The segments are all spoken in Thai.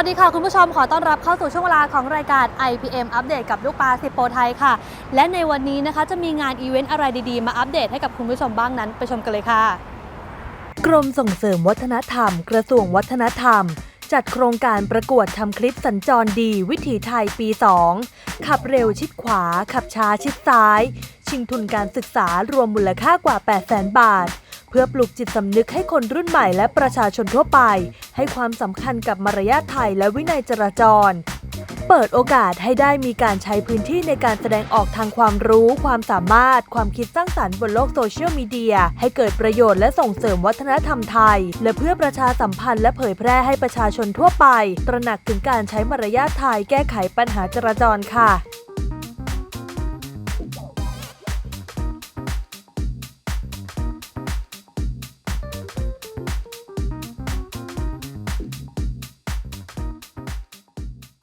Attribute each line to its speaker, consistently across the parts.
Speaker 1: ัสดีค่ะ คุณผู้ชมขอต้อนรับเข้าสู่ช่วงเวลาของรายการ IPM อัปเดตกับลูกปลาสิโปไทยค่ะ และในวันนี้นะคะจะมีงานอีเวนต์อะไรดีๆ มาอัปเดตให้กับคุณผู้ชมบ้างนั้น ไปชมกันเลยค่ะ
Speaker 2: กรมส่งเสริมวัฒนธรรม กระทรวงวัฒนธรรม จัดโครงการประกวดทำคลิปสัญจรดี วิถีไทยปี 2 ขับเร็วชิดขวา ขับช้าชิดซ้าย ชิงทุนการศึกษารวมมูลค่ากว่า 8 0 0 0 0 0 บาท เพื่อปลุกจิตสำนึกให้คนรุ่นใหม่และประชาชนทั่วไป ให้ความสำคัญกับมารยาทไทยและวินัยจราจร เปิดโอกาสให้ได้มีการใช้พื้นที่ในการแสดงออกทางความรู้ ความสามารถ ความคิดสร้างสรรค์บนโลกโซเชียลมีเดีย ให้เกิดประโยชน์และส่งเสริมวัฒนธรรมไทย และเพื่อประชาสัมพันธ์และเผยแพร่ให้ประชาชนทั่วไป ตระหนักถึงการใช้มารยาทไทยแก้ไขปัญหาจราจรค่ะ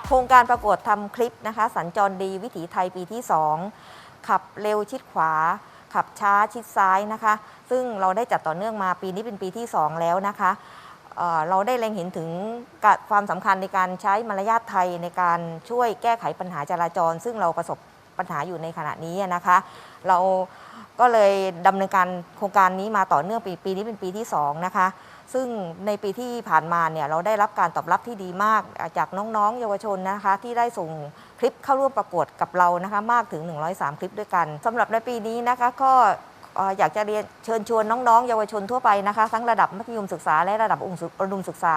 Speaker 3: โครงการประกวดทำคลิปนะคะ สัญจรดีวิถีไทยปีที่ 2 ขับเร็วชิดขวา ขับช้าชิดซ้ายนะคะ ซึ่งเราได้จัดต่อเนื่องมาปีนี้เป็นปีที่ 2 แล้วนะคะเเราได้เล็งเห็นถึงความสำคัญในการใช้มารยาทไทยในการช่วยแก้ไขปัญหาจราจร ซึ่งเราประสบปัญหาอยู่ในขณะนี้นะคะ เรา ก็เลยดำเนินการโครงการนี้มาต่อเนื่องปีปีนี้เป็นปีที่ 2 นะคะ ซึ่งในปีที่ผ่านมาเนี่ยเราได้รับการตอบรับที่ดีมากจากน้องๆ เยาวชนนะคะ ที่ได้ส่งคลิปเข้าร่วมประกวดกับเรานะคะมากถึง 103 คลิปด้วยกันสำหรับในปีนี้นะคะก็อยากจะเรียนเชิญชวนน้องๆ เยาวชนทั่วไปนะคะ ทั้งระดับมัธยมศึกษาและระดับองค์ศึกอุดมศึกษา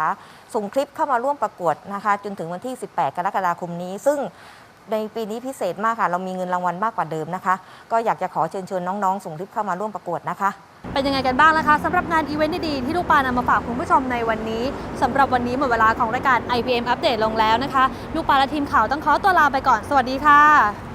Speaker 3: ส่งคลิปเข้ามาร่วมประกวดนะคะ จนถึงวันที่ 18 กรกฎาคมนี้ ซึ่ง ในปีนี้พิเศษมากค่ะ เรามีเงินรางวัลมากกว่าเดิมนะคะ ก็อยากจะขอเชิญชวนน้องๆ ส่งคลิปเข้ามาร่วมประกวดนะคะ
Speaker 1: เป็นยังไงกันบ้างนะคะสำหรับงานอีเวนต์ดีๆที่ลูกปลานำมาฝากคุณผู้ชมในวันนี้สำหรับวันนี้หมดเวลาของรายการ IPM อัปเดตลงแล้วนะคะ ลูกปลาและทีมข่าวต้องขอตัวลาไปก่อนสวัสดีค่ะ